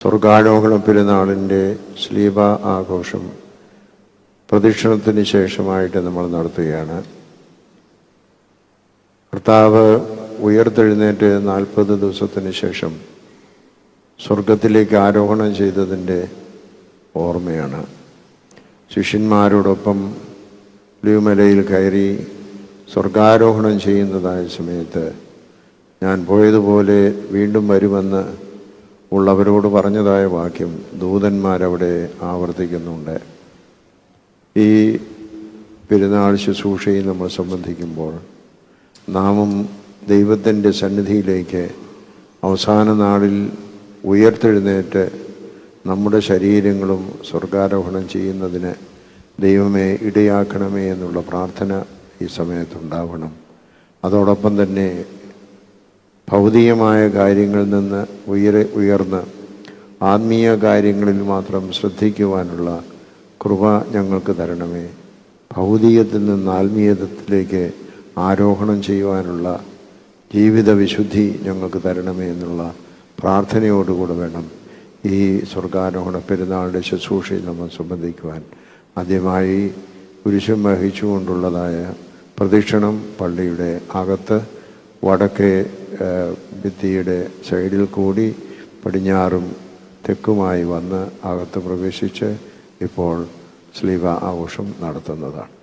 സ്വർഗാരോഹണ പെരുന്നാളിന്റെ സ്ലീബ ആഘോഷം പ്രദക്ഷിണത്തിന് ശേഷമായിട്ട് നമ്മൾ നടത്തുകയാണ്. കർത്താവ് ഉയർത്തെഴുന്നേറ്റ് നാൽപ്പത് ദിവസത്തിന് ശേഷം സ്വർഗത്തിലേക്ക് ആരോഹണം ചെയ്തതിന്റെ ഓർമ്മയാണ്. ശിഷ്യന്മാരോടൊപ്പം ലിയുമലയിൽ കയറി സ്വർഗാരോഹണം ചെയ്യുന്നതായ സമയത്ത് ഞാൻ പോയതുപോലെ വീണ്ടും വരുമെന്ന് ഉള്ളവരോട് പറഞ്ഞതായ വാക്യം ദൂതന്മാരവിടെ ആവർത്തിക്കുന്നുണ്ട്. ഈ പെരുന്നാൾ ശുശ്രൂഷയിൽ നമ്മൾ സംബന്ധിക്കുമ്പോൾ നാമും ദൈവത്തിന്റെ സന്നിധിയിലേക്ക് അവസാന നാളിൽ ഉയർത്തെഴുന്നേറ്റ് നമ്മുടെ ശരീരങ്ങളും സ്വർഗാരോഹണം ചെയ്യുന്നതിന് ദൈവമേ ഇടയാക്കണമേ എന്നുള്ള പ്രാർത്ഥന ഈ സമയത്തുണ്ടാവണം. അതോടൊപ്പം തന്നെ ഭൗതികമായ കാര്യങ്ങളിൽ നിന്ന് ഉയര ഉയർന്ന് ആത്മീയ കാര്യങ്ങളിൽ മാത്രം ശ്രദ്ധിക്കുവാനുള്ള കൃപ ഞങ്ങൾക്ക് തരണമേ. ഭൗതികത്തിൽ നിന്ന് ആത്മീയതത്തിലേക്ക് ആരോഹണം ചെയ്യുവാനുള്ള ജീവിത വിശുദ്ധി ഞങ്ങൾക്ക് തരണമേ എന്നുള്ള പ്രാർത്ഥനയോടുകൂടെ വേണം ഈ സ്വർഗാരോഹണ പെരുന്നാളിന്റെ ശുശ്രൂഷയിൽ നമ്മൾ സംബന്ധിക്കുവാൻ. ആദ്യമായി പുരുഷം വഹിച്ചുകൊണ്ടുള്ളതായ പ്രദക്ഷിണം പള്ളിയുടെ അകത്ത് വടക്കേ ഭിത്തിയുടെ സൈഡിൽ കൂടി പടിഞ്ഞാറും തെക്കുമായി വന്ന് അകത്ത് പ്രവേശിച്ച് ഇപ്പോൾ സ്ലീവ ആഘോഷം നടത്തുന്നതാണ്.